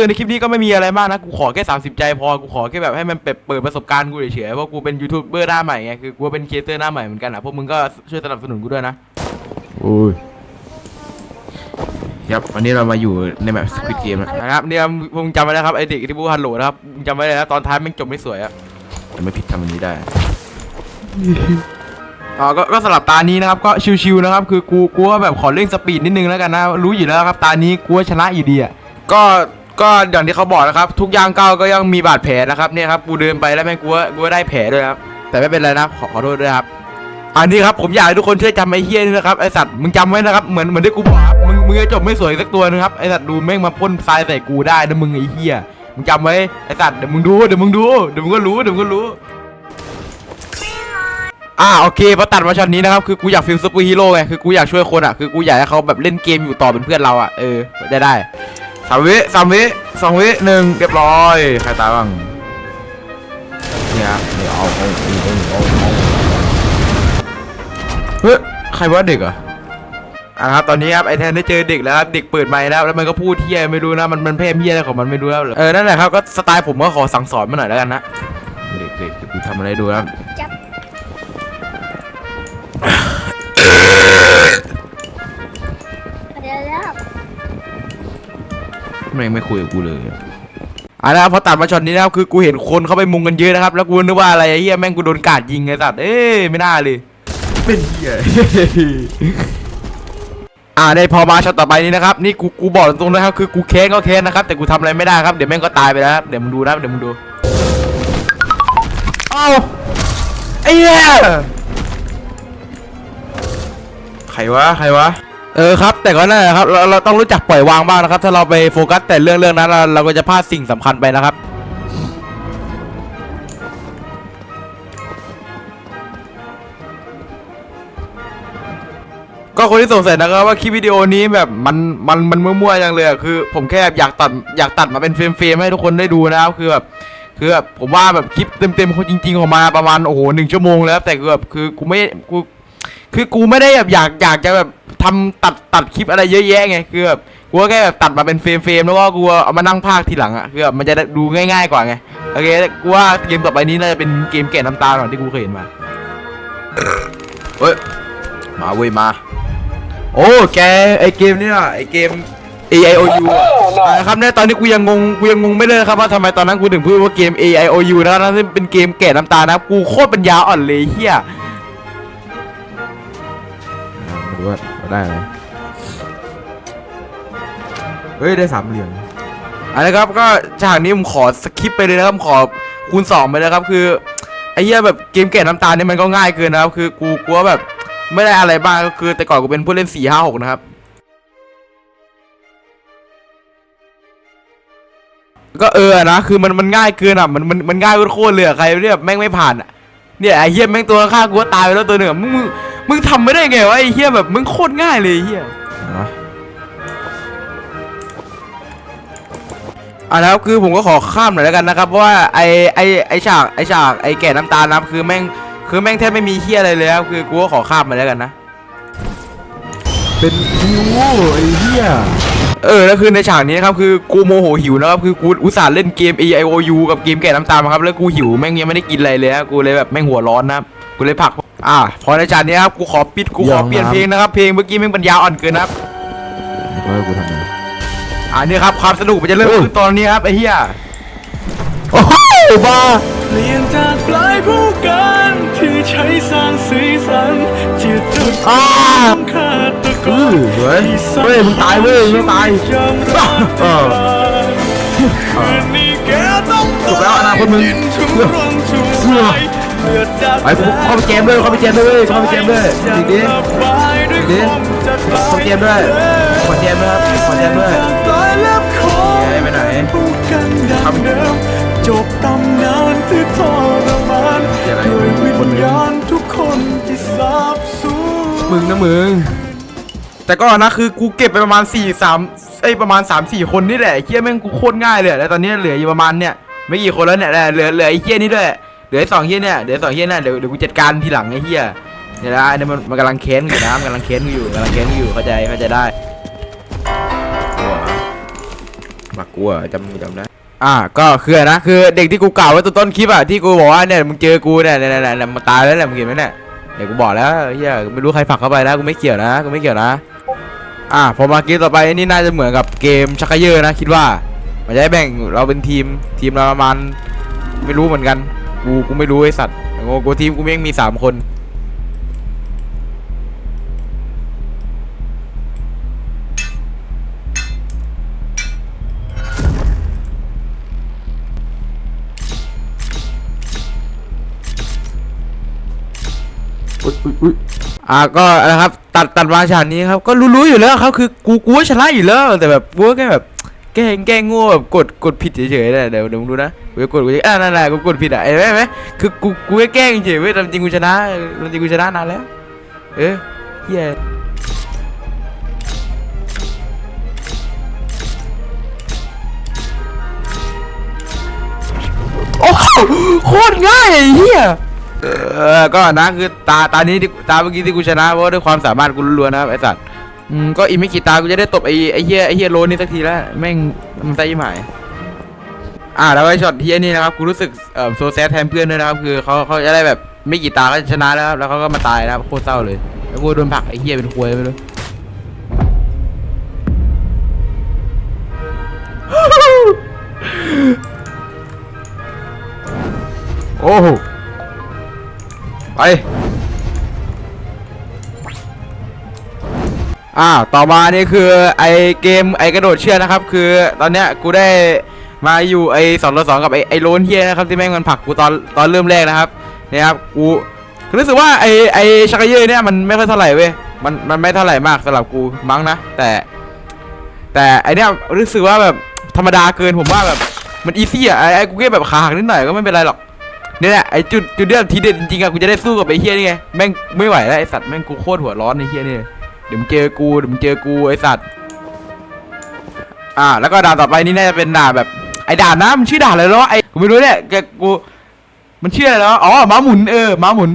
อในคลิปนี้ก็ไม่มีอะไรมากนะ กูขอแค่ 30 ใจพอ กูขอแค่แบบให้มันเปิดเปิดประสบการณ์กูเฉยๆ เพราะกูเป็นยูทูบเบอร์หน้าใหม่ไง คือกูเป็นครีเอเตอร์หน้าใหม่เหมือนกันอะ พวกมึงก็ช่วยสนับสนุนกูด้วยนะโอ้ยครับวันนี้เรามาอยู่ในแบบสควิตเกมนะครับเนี่ยมึงจำไว้นะครับไอเด็กที่พูดฮัลโหลนะครับมึงจำไว้เลยนะตอนท้ายแม่งจบไม่สวยอะแต่ไม่ผิดทำอันนี้ได้อ่าก็ก็สลับตานี้นะครับก็ชิวๆนะครับคือกูกูว่าแบบขอเร่งสปีดนิดนึงแล้วกันนะรู้อยู่แล้วครับตานี้กูว่าชนะอยู่ดีอะก็ ก็อย่างที่เขาบอกนะครับ ทุกย่างก้าวก็ยังมีบาดแผลนะครับเนี่ยครับกูเดินไปแล้วแม่งกูว่ากูว่าได้แผลด้วยครับแต่ไม่เป็นไรนะขอขอโทษด้วยครับ อันนี้ครับผมอยากให้ทุกคนช่วยจำไอ้เฮี้ยนี่นะครับไอสัตว์มึงจำไว้นะครับเหมือนเหมือนที่กูบอกครับมึงมึงจะจบไม่สวยสักตัวนึงครับไอสัตว์ดูแม่งมาพ่นทรายใส่กูได้นะมึงไอ้เฮี้ยมึงจำไว้ไอสัตว์เดี๋ยวมึงดูเดี๋ยวมึงดูเดี๋ยวมึงก็รู้เดี๋ยวมึงก็รู้อ่าโอเคพอตัดมาช็อตนี้นะครับคือกูอยากฟิลซูเปอร์ฮีโร่ไงคือกูอยากช่วยคนอะคือกูอยากให้เขาแบบเล่นเกมอยู่ต่อเป็นเพื่อนเราอะเออได้ได้ สามวิสามวิสองวิหนึ่งเรียบร้อย ใครตายบ้างเนี่ยเนี่ยเอาเอาเอาเอาเอาเฮ้ยใครว่าเด็กอะอะครับตอนนี้ครับไอแทนได้เจอเด็กแล้วครับเด็กเปิดไมค์แล้วแล้วมันก็พูดเที่ยไม่รู้นะมันมันเพ่มเที่ยอะไรของมันไม่รู้แล้วเออนั่นแหละครับก็สไตล์ผมก็ขอสั่งสอนมาหน่อยแล้วกันนะเด็กเด็กเดี๋ยวกูทำอะไรดูนะจับ ทำไมไม่คุยกับกูเลยอะอะนะครับพอตัดมาช็อตนี้นะครับคือกูเห็นคนเข้าไปมุงกันเยอะนะครับแล้วกูนึกว่าอะไรไอ้เหี้ยแม่งกูโดนกาดยิงไงสัตว์เอ้ยไม่น่าเลยเป็นเหี้ยอ่าได้พอมาช็อตต่อไปนี้นะครับนี่กูกูบอกตรงๆนะครับคือกูแค้นก็แค้นนะครับแต่กูทำอะไรไม่ได้ครับเดี๋ยวแม่งก็ตายไปแล้วครับเดี๋ยวมึงดูนะเดี๋ยวมึงดูเอ้าไอ้เหี้ยใครวะใครวะ เออครับ แต่ก็นั่นแหละครับเราเราต้องรู้จักปล่อยวางบ้างนะครับ ถ้าเราไปโฟกัสแต่เรื่องเรื่องนั้นเราเราก็จะพลาดสิ่งสำคัญไปนะครับ ก็คนที่สงสัยนะครับว่าคลิปวิดีโอนี้แบบมันมันมันมั่วๆอย่างเลยอะคือ ผมแค่อยากตัดอยากตัดมาเป็นเฟรมๆให้ทุกคนได้ดูนะครับคือแบบคือแบบผมว่าแบบคลิปเต็มๆคนจริงๆออกมาประมาณโอ้โหหนึ่งชั่วโมงแล้วแต่คือแบบคือกูไม่กูคือกูไม่ได้แบบอยากอยากจะแบบ ทำตัดตัดคลิปอะไรเยอะแยะไงคือแบบกูก็แค่แบบตัดมาเป็นเฟรมเฟรมแล้วก็กูเอามานั่งพากย์ทีหลังอะคือแบบมันจะดูง่ายๆกว่าไงโอเคกูว่าเกมต่อไปนี้น่าจะเป็นเกมแก่น้ำตาก่อนที่กูเคยเห็นมาเฮ้ยมาเว้ยมา โอ้แกไอเกมนี่อะไอเกม A I O U อะครับเนี่ยตอนนี้กูยังงงกูยังงงไม่เลยครับว่าทำไมตอนนั้นกูถึงพูดว่าเกม A I O U นะครับนั่นเป็นเกมแก่น้ำตานะกูโคตรปัญญาอ่อนเลยเฮียมาดูว่า ได้อะไรเฮ้ยได้สามเหลี่ยมอันนี้ครับก็ฉากนี้ผมขอสคิปไปเลยนะครับขอคูณสองไปเลยครับคือไอ้เหี้ยแบบเกมแก่น้ำตาลเนี่ยมันก็ง่ายเกินนะครับ คือกูกลัวแบบไม่ได้อะไรบ้างก็คือแต่ก่อนกูเป็นผู้เล่นสี่ห้าหกนะครับก็เออนะคือมันมันง่ายเกินอะมันมันมันง่ายโคตรเลยอะใครเนี่ยแม่งไม่ผ่านอะเนี่ยไอ้เหี้ยแม่งตัวข้างกูก็ตายไปแล้วตัวหนึ่งมึง มึงมึงทำไม่ได้ไงวะไอ้เหี้ยแบบมึงโคตรง่ายเลยไอ้เหี้ยอะแล้วคือผมก็ขอข้ามหน่อยแล้วกันนะครับเพราะว่าไอไอไอฉากไอฉากไอแก่น้ำตาลนะครับคือแม่งคือแม่งแทบไม่มีเหี้ยอะไรเลยครับคือกูก็ขอข้ามมาแล้วกันนะ เป็นคิวไอ้เหี้ยเออแล้วคือในฉากนี้นะครับคือกูโมโหหิวนะครับคือกูอุตส่าห์เล่นเกม A I O U กับเกมแก่น้ำตาลมาครับแล้วกูหิวแม่งยังไม่ได้กินอะไรเลยครับกูเลยแบบแม่งหัวร้อนนะครับกูเลยผลัก อ่าพอในฉากนี้ครับกูขอปิดกูขอเปลี่ยนเพลงนะครับเพลงเมื่อกี้แม่งปัญญาอ่อนเกินนะครับเขาให้กูทำไงอ่านี่ครับความสนุกมันจะเริ่มขึ้นตอนนี้ครับไอ้เหี้ยโอ้โหบ้าเปลี่ยนจากปลายผู้การที่ใช้สร้างสีสันจิตตุอ้าขาดตะกอืออนสวยเฮ้ยมึงตายเว้ยมึงตายยังรักเออคืนนี้แกต้องจบแล้วอนาคตมึงดินทุรนทุรายเลือดจาก ไปกูเข้าไปเกมด้วยเข้าไปเกมด้วยเข้าไปเกมด้วยจริงดิระบายด้วยดิคมจะตายเข้าเกมด้วยขอเกมด้วยครับขอเกมด้วยจากปลายเล็บคอแกไปไหนพูดกันดังเดิมจบตำนานที่ทรมานเดี๋ยวอะไรด้วยวิคนญหนึ่งญาณทุกคนที่สาบสูญมึงนะมึงแต่ก็นะคือกูเก็บไปประมาณ4 3เอ้ยประมาณ 3 4 คนนี่แหละไอ้เหี้ยแม่งกูโคตรง่ายเลยแล้วตอนนี้เหลืออยู่ประมาณเนี่ยไม่กี่คนแล้วเนี่ยเหลือเหลือไอ้เหี้ยนี่ด้วย เหลือไอ้สองเหี้ยเนี่ยเหลือสองเหี้ยเนี่ยเดี๋ยวเดี๋ยวกูจัดการทีหลังไอ้เหี้ยเนี่ยนะอันนี้มันมันกำลังเค้นอยู่นะมันกำลังเค้นอยู่กำลังเค้นอยู่เข้าใจเข้าใจได้มากกูอะจำจำได้อ่าก็คืออะไรนะคือเด็กที่กูกล่าวไว้ตอนต้นคลิปอะที่กูบอกว่าเนี่ยมึงเจอกูเนี่ยเนี่ยเนี่ยเนี่ยมันตายแล้วแหละมึงเห็นไหมเนี่ยเดี๋ยวกูบอกแล้วเฮียไม่รู้ใครผลักเข้าไปนะกูไม่เกี่ยวนะกูไม่เกี่ยวนะอ่าพอมาเกมต่อไปนี่น่าจะเหมือนกับเกมชักเกยอร์นะคิดว่ามันจะให้แบ่งเราเป็นทีมทีมเราประมาณไม่รู้เหมือนกัน กูกูไม่รู้ไอสัตว์กูกูทีมกูแม่งมีสามคน อุ๊ยอุ๊ยอุ๊ยอ่าก็นะครับ ตัดตัดมาฉากนี้ครับ ก็รู้ๆอยู่แล้วครับ คือกูกูว่าชนะอยู่แล้วแต่แบบกูก็แค่แบบ แกล้งแกล้งโง่แบบกดกดผิดเฉยๆนะเดี๋ยวเดี๋ยวมึงดูนะกูจะกดกูจะอ่านั่นแหละกูกดผิดอะเห็นไหมเห็นไหมคือกูกูแค่แกล้งเฉยเว้ยแต่จริงกูชนะจริงกูชนะนานแล้วเออเฮียโอ้โหโคตรง่ายไอ้เฮียเออก็นะคือตาตานี้ที่ตาเมื่อกี้ที่กูชนะเพราะว่าด้วยความสามารถกูล้วนๆนะครับไอ้สัตว์ อืมก็อีกไม่กี่ตากูจะได้ตบไอ้ไอ้เฮียไอ้เฮียโลนี่สักทีแล้วแม่งมันไส้ยี่หมายอ่าแล้วไอ้ช็อตเฮียนี่นะครับกูรู้สึกเอ่อโซแซดแทนเพื่อนด้วยนะครับคือเขาเขาจะได้แบบไม่กี่ตาก็ชนะแล้วครับแล้วเขาก็มาตายนะครับโคตรเศร้าเลยแล้วกูโดนผลักไอ้เฮียเป็นควยไปเลยโอ้โหไป อ่าต่อมานี่คือไอเกมไอกระโดดเชือกนะครับ คือตอนเนี้ยกูได้มาอยู่ไอสองต่อสองกับไอไอโลนเฮียนะครับที่แม่งมันผลักกูตอนตอนเริ่มแรกนะครับเนี่ยครับกูรู้สึกว่าไอไอชักเยอเนี่ยมันไม่ค่อยเท่าไหร่เว้ยมันมันไม่เท่าไหร่มากสำหรับกูมั้งนะ แต่ แต่ไอเนี้ยรู้สึกว่าแบบธรรมดาเกินผมว่าแบบมันอีซี่อะไอไอกูแค่แบบขาหักนิดหน่อยก็ไม่เป็นไรหรอกเนี่ยแหละไอจุดจุดเดือดทีเด็ดจริงๆอะกูจะได้สู้กับไอเฮียนี่ไงแม่งไม่ไหวแล้วไอสัตว์แม่งกูโคตรหัวร้อนไอเฮียนี่ เดี๋ยวมึงเจอกูเดี๋ยวมึงเจอกูไอสัตว์ อ่า แล้วก็ด่านต่อไปนี่น่าจะเป็นด่านแบบ ไอด่านนะมันชื่อด่านอะไรแล้ววะไอกูไม่รู้เนี่ยแกกูมันชื่ออะไรแล้วะอ๋อม้าหมุนเออม้าหมุน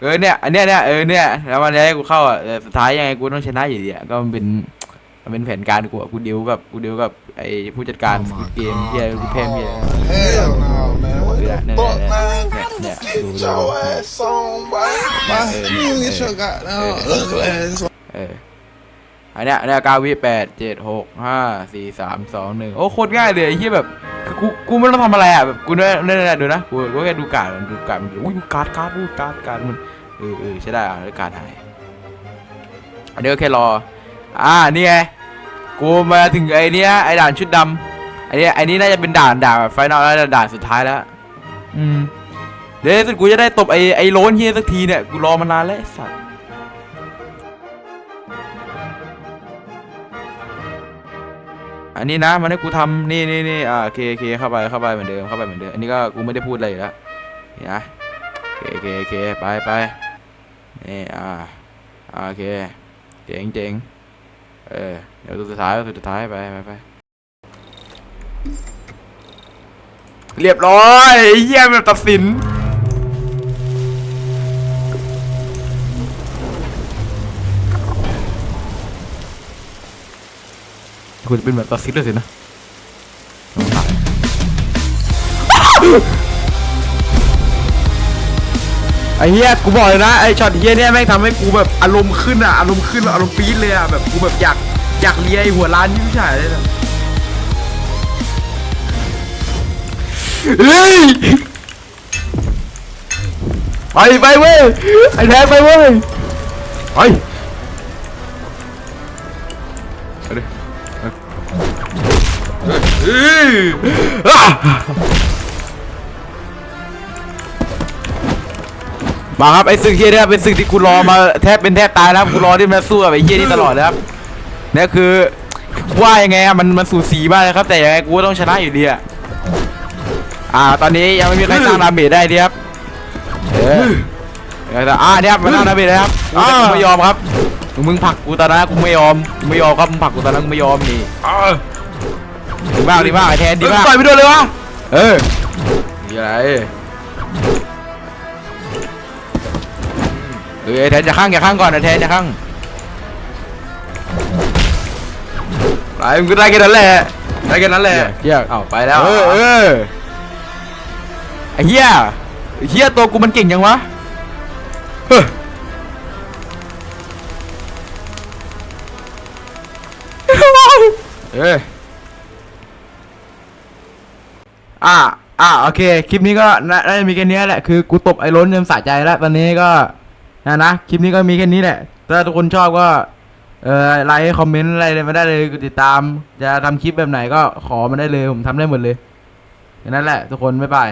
เออเนี่ยอันเนี้ยเนี่ยเออเนี่ยแล้วมันจะให้กูเข้าอะแต่สุดท้ายยังไงกูต้องชนะอยู่ดีอะก็มันเป็นมันเป็นแผนการกูอะกูดิวกับกูดิวกับไอผู้จัดการเกมเฮียกูแพ้เฮีย Hell no, man. What Yeah, the yeah, fuck, yeah, man? yeah, yeah. Get your ass on, boy. Boy, you get your goddamn ugly ass on. เอออันเนี้ยอันเนี้ยเก้าวิแปดเจ็ดหกห้าสี่สามสองหนึ่งโอ้โคตรง่ายเลยไอ้เหี้ยแบบคือกูกูไม่ต้องทำอะไรอะแบบกูเนี่ยเนี่ยเนี่ยดูนะกูกูแค่ดูการดมันดูการดมันอุ้ยดูการ์ดการ์ดดูการ์ดการ์ดมันเออเออใช่ได้อะแล้วการ์ดหายอันนี้ก็แค่รอ อ่านี่ไงกูมาถึงไอ้เนี้ยไอ้ด่านชุดดำไอ้เนี้ยไอ้นี้น่าจะเป็นด่านด่านแบบไฟนอลแล้วด่านสุดท้ายแล้ว อืมเดี๋ยวสุดกูจะได้ตบไอ้ไอ้โลนเฮียสักทีเนี่ยกูรอมานานแล้วไอ้สัสอันนี้นะมันให้กูทำนี่นี่นี่อ่าโอเคโอเคเข้าไปเข้าไปเหมือนเดิมเข้าไปเหมือนเดิมอันนี้ก็กูไม่ได้พูดอะไรอยู่แล้วนี่นะโอเคโอเคโอเคไปไปนี่อ่าอ่าโอเคเจ๋งเจ๋งเออเดี๋ยวตัวสุดท้ายตัวสุดท้ายไปไปไป เรียบร้อยไอ้เยี่ยมแบบตัดสินกูจะเป็นแบบตัดสินเลยสินะไอ้เฮียกูบอกเลยนะไอ้ช็อตเฮียเนี่ยแม่งทำให้กูแบบอารมณ์ขึ้นอะอารมณ์ขึ้นอารมณ์ปี๊ดเลยอะแบบกูแบบอยากอยากเลียไอ้หัวร้านที่ผู้ชายเลยนะ เฮ้ยไปไปเว้ยไอ้แทนไปเว้ยไปไปดิเฮ้ยอะมาครับไอ้ศึกเฮียเนี่ยเป็นศึกที่กูรอมาแทบเป็นแทบตายแล้วครับกูรอที่มันสู้กับไอ้เฮียนี่ตลอดเลยครับเนี่ยคือว่ายังไงอะมันมันสูสีมากเลยครับ แต่ยังไงกูก็ต้องชนะอยู่ดีอะ อ่าตอนนี้ยังไม่มีใครสร้างดาเมจได้ดีครับเออเดี๋ยวอ่าเนี่ยครับมาสร้างดาเมจเลยครับกูจะกูไม่ยอมครับมึงมึงผลักกูตอนนั้นกูไม่ยอมกูไม่ยอมครับมึงผลักกูตอนนั้นกูไม่ยอมนี่ดีมากดีมากไอ้แทนดีมากต่อยไปด้วยเลยวะเออนี่อะไรเออแทนจะข้างอย่าข้างก่อนนะแทนอย่าข้างไรมึงก็ได้แค่นั้นแหละได้แค่นั้นแหละเฮียเอาไปแล้วเออเออ ไอ้เฮียไอ้เฮียตัวกูมันเก่งยังวะเฮ้ยเอ้ยอ่าอ่าโอเค คลิปนี้ก็น่าน่าจะมีแค่นี้แหละ คือกูตบไอ้ล้นจนสะใจแล้ว ตอนนี้ก็นะนะ คลิปนี้ก็มีแค่นี้แหละ ถ้าทุกคนชอบก็ เออไลค์ คอมเมนต์อะไรเลยมาได้เลยกดติดตาม จะทำคลิปแบบไหนก็ขอมาได้เลย ผมทำได้หมดเลยแค่นั้นแหละ ทุกคน บ๊ายบาย